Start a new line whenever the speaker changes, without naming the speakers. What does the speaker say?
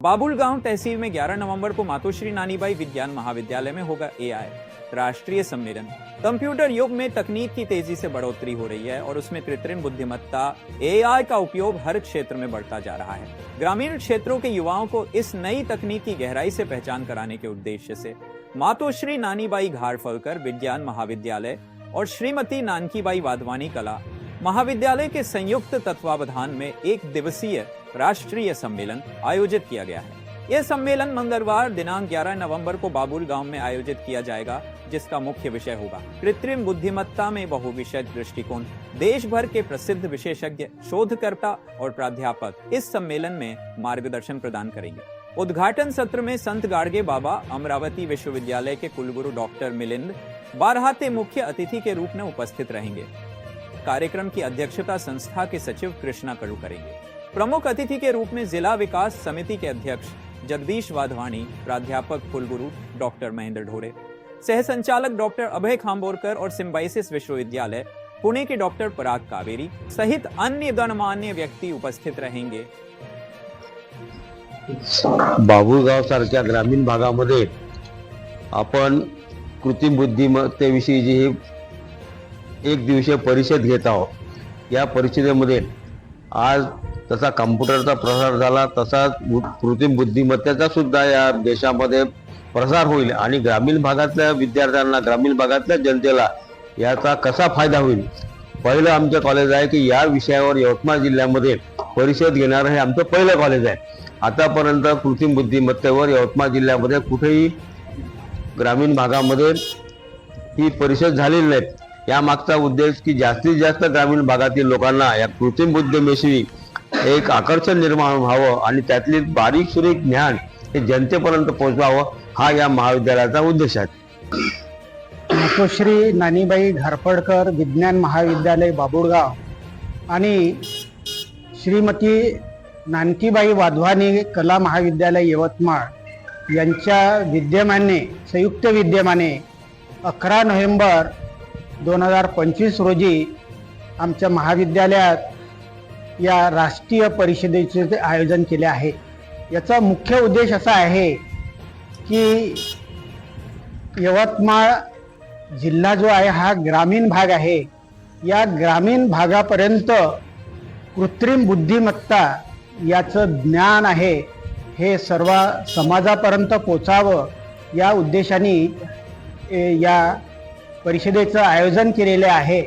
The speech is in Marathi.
बाबुल गाँव तहसील में 11 नवंबर को मातोश्री नानीबाई विज्ञान महाविद्यालय में होगा एआई राष्ट्रीय सम्मेलन। कंप्यूटर युग में तकनीक की तेज़ी से बढ़ोतरी हो रही है और उसमें कृत्रिम बुद्धिमत्ता एआई का उपयोग हर क्षेत्र में बढ़ता जा रहा है। ग्रामीण क्षेत्रों के युवाओं को इस नई तकनीक की गहराई से पहचान कराने के उद्देश्य से मातोश्री नानीबाई घारफलकर विज्ञान महाविद्यालय और श्रीमती नानकीबाई वाधवानी कला महाविद्यालय के संयुक्त तत्वावधान में एक दिवसीय राष्ट्रीय सम्मेलन आयोजित किया गया है। यह सम्मेलन मंगलवार दिनांक 11 नवंबर को बाबुल गाँव में आयोजित किया जाएगा, जिसका मुख्य विषय होगा। कृत्रिम बुद्धिमत्ता में बहुविषय दृष्टिकोण देश भर के प्रसिद्ध विशेषज्ञ, शोधकर्ता और प्राध्यापक इस सम्मेलन में मार्गदर्शन प्रदान करेंगे। उद्घाटन सत्र में संत गाड़गे बाबा, अमरावती विश्वविद्यालय के कुलगुरु डॉक्टर मिलिंद बारहाते मुख्य अतिथि के रूप में उपस्थित रहेंगे। कार्यक्रम की अध्यक्षता संस्था के सचिव कृष्णा कड़ू करेंगे। प्रमुख अतिथि के रूप में जिला विकास समिति के अध्यक्ष जगदीश वाधवानी, प्राध्यापक कुलगुरु डॉक्टर महेंद्र ढोरे, सह संचालक डॉक्टर अभय खाम्बोरकर और सिम्बाइसिस विश्वविद्यालय, पुणे के डॉक्टर पराग कावेरी सहित अन्य गणमान्य व्यक्ति उपस्थित रहेंगे।
बाबुळगाव सारख्या ग्रामीण भागामध्ये आपण कृत्रिम बुद्धिमत्तेविषयी जी एक दिवसीय परिषद घेत आहोत. या परिषदेमध्ये आज तसा कम्प्युटरचा प्रसार झाला तसाच कृत्रिम बुद्धिमत्तेचा सुद्धा या देशामध्ये प्रसार होईल आणि ग्रामीण भागातल्या विद्यार्थ्यांना ग्रामीण भागातल्या जनतेला याचा कसा फायदा होईल? पहिलं आमचं कॉलेज आहे की या विषयावर यवतमाळ जिल्ह्यामध्ये परिषद घेणारं हे आमचं पहिलं कॉलेज आहे. आतापर्यंत कृत्रिम बुद्धिमत्तेवर यवतमाळ जिल्ह्यामध्ये कुठेही ग्रामीण भागामध्ये ही परिषद झालेली नाही या मागचा उद्देश की जास्तीत जास्त ग्रामीण भागातील लोकांना या कृत्रिम बुद्धिमेशी एक आकर्षण निर्माण व्हावं आणि त्यातली बारीक सुरीक ज्ञान हे जनतेपर्यंत पोहोचवावं हा या महाविद्यालयाचा उद्देश आहे.
मातोश्री नानीबाई घारपडकर विज्ञान महाविद्यालय बाबुळगाव आणि श्रीमती नानकीबाई वाधवानी कला महाविद्यालय यवतमाळ यांच्या विद्यमाने संयुक्त विद्यमाने अकरा नोव्हेंबर दोन हजार पंचवीस रोजी आमच्या महाविद्यालयात या राष्ट्रीय परिषदेचे आयोजन केले आहे. याचा मुख्य उद्देश असा आहे की यवतमाळ जिल्हा जो आहे हा ग्रामीण भाग आहे. या ग्रामीण भागापर्यंत कृत्रिम बुद्धिमत्ता याचं ज्ञान आहे हे सर्व समाजापर्यंत पोचावं या उद्देशाने या परिषदेचं आयोजन केलेले आहे.